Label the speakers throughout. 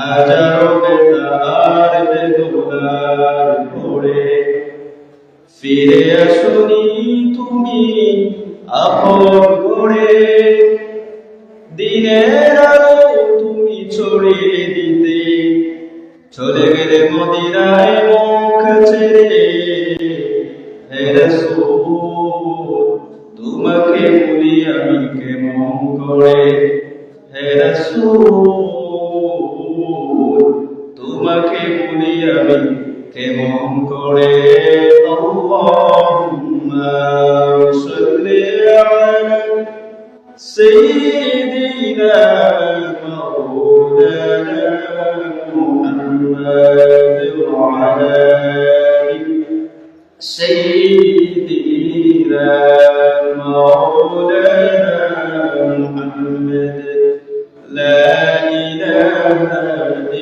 Speaker 1: হাজারো বেতার বেদনার ভোরে ফিরে আসুনি তুমি আপন করে দিনের তুমি ছড়িয়ে দিতে চলে গেলে মদিরায় মুখ ছেড়ে তোমাকে পুরি আমি কেমন করে হে রসুল তোমাকে বলি আমি কেমন করে আল্লাহুম্মা সাল্লি আলা সাইয়্যিদিনা মাওলানা মুহাম্মদ ওয়া আলা سيدنا مولانا محمد لا إله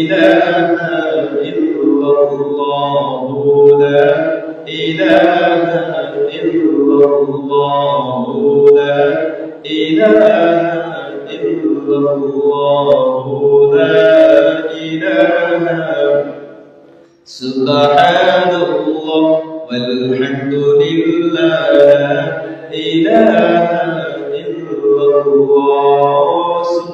Speaker 1: إله إلا الله لا إله إلا الله لا إله سبحان الله والحمد لله لا إله إلا الله